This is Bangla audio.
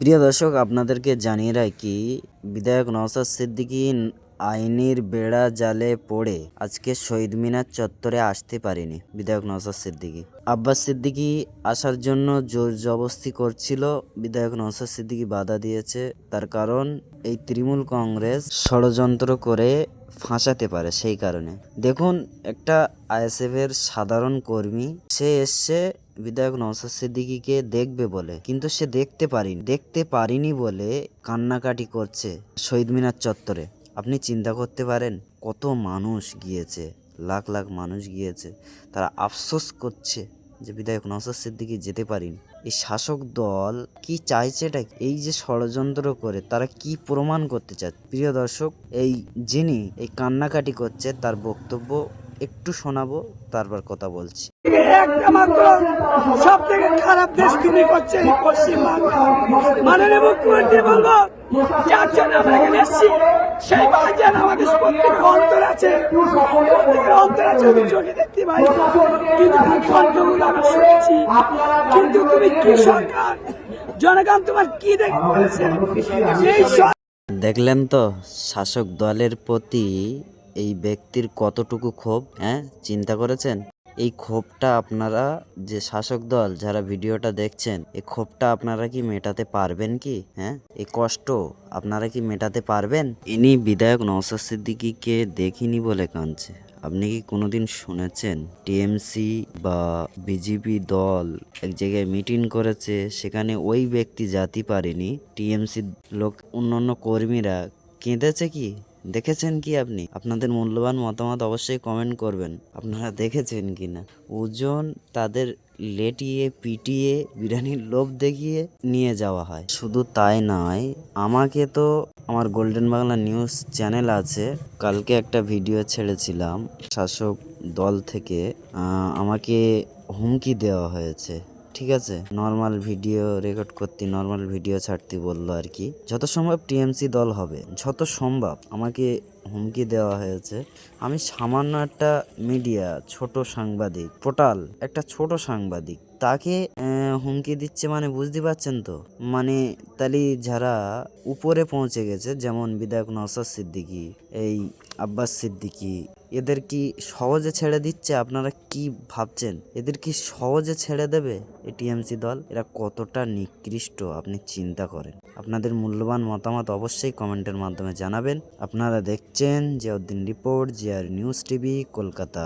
প্রিয় দর্শক, আপনাদেরকে জানিয়ে রাখি, বিধায়ক নওসাদ সিদ্দিকী আইনের বেড়া জালে পড়ে আজকে শহীদ মিনার চত্বরে আসতে পারেনি বিধায়ক নওসাদ সিদ্দিকী। আব্বাস সিদ্দিকী আসার জন্য জোর জবস্তি করছিল, বিধায়ক নওসাদ সিদ্দিকী বাধা দিয়েছে। তার কারণ, এই তৃণমূল কংগ্রেস ষড়যন্ত্র করে ফাঁসাতে পারে সেই কারণে। দেখুন, একটা আইএসএফ এর সাধারণ কর্মী, সে এসছে বিধায়ক নওসাদ সিদ্দিকীকে দেখবে বলে, কিন্তু সে দেখতে পারিনি। দেখতে পারিনি বলে কান্নাকাটি করছে শহীদ মিনার চত্বরে। আপনি চিন্তা করতে পারেন, কত মানুষ গিয়েছে, লাখ লাখ মানুষ গিয়েছে, তারা আফসোস করছে। যে বিধায়ক নওসাদ সিদ্দিকী যেতে পারিনি। এই শাসক দল কি চাইছে এটা? এই যে ষড়যন্ত্র করে তারা কি প্রমাণ করতে চায়? প্রিয় দর্শক, এই যিনি এই কান্নাকাটি করছে, তার বক্তব্য একটু শোনাবো, তারপর কথা বলছি। সব থেকে খারাপ দেশ তিনি আছে। আছে কিন্তু কিন্তু তুমি কি সরকার? জনগণ তোমার কি দেখে বলেছে দেখলেন তো শাসক দলের প্রতি এই ব্যক্তির কতটুকু ক্ষোভ হ্যাঁ? চিন্তা করেছেন? এই ক্ষোভটা আপনারা যে শাসক দল যারা ভিডিওটা দেখছেন এই ক্ষোভটা আপনারা কি মেটাতে পারবেন কি? হ্যাঁ? এই কষ্ট আপনারা কি মেটাতে পারবেন? ইনি বিধায়ক নওসাদ সিদ্দিকীকে দেখিনি বলে কাঁদছে। আপনি কি কোনোদিন শুনেছেন? টিএমসি বা বিজেপি দল এক জায়গায় মিটিং করেছে, সেখানে ওই ব্যক্তি জাতি পারেনি। টিএমসি লোক অন্যান্য কর্মীরা কেঁদেছে কি? দেখেছেন কি আপনি? আপনাদের মূল্যবান মতামত অবশ্যই কমেন্ট করবেন। আপনারা দেখেছেন কি না ওজন তাদের লেটিয়ে, পিটিয়ে, বিরিয়ানির লোভ দেখিয়ে নিয়ে যাওয়া হয়। শুধু তাই নয়, আমাকে তো আমার গোল্ডেন বাংলা নিউজ চ্যানেল আছে। কালকে একটা ভিডিও ছেড়েছিলাম। শাসক দল থেকে আমাকে হুমকি দেওয়া হয়েছে। ঠিক আছে? নর্মাল ভিডিও রেকর্ড করতে নর্মাল ভিডিও ছাড়তে বলল আর কি। যত সম্ভব টিএমসি দল হবে, যত সম্ভব। আমাকে হুমকি দেওয়া হয়েছে। আমি সামান্য একটা মিডিয়া ছোট সাংবাদিক পোর্টাল একটা ছোট সাংবাদিক। তাকে হুমকি দিচ্ছে মানে বুঝতে পারছেন তো? মানে তাহলে যারা উপরে পৌঁছে গেছে, যেমন বিধায়ক নওসাদ সিদ্দিকি, এই আব্বাস সিদ্দিকী, এদের কি সহজে ছেড়ে দিচ্ছে? আপনারা কি ভাবছেন? এদের কি সহজে ছেড়ে দেবে? এই টিএমসি দল, এরা কতটা নিকৃষ্ট? আপনি চিন্তা করেন। আপনাদের মূল্যবান মতামত অবশ্যই কমেন্টের মাধ্যমে জানাবেন। আপনারা দেখছেন Ziauddin report, GR news TV, Kolkata.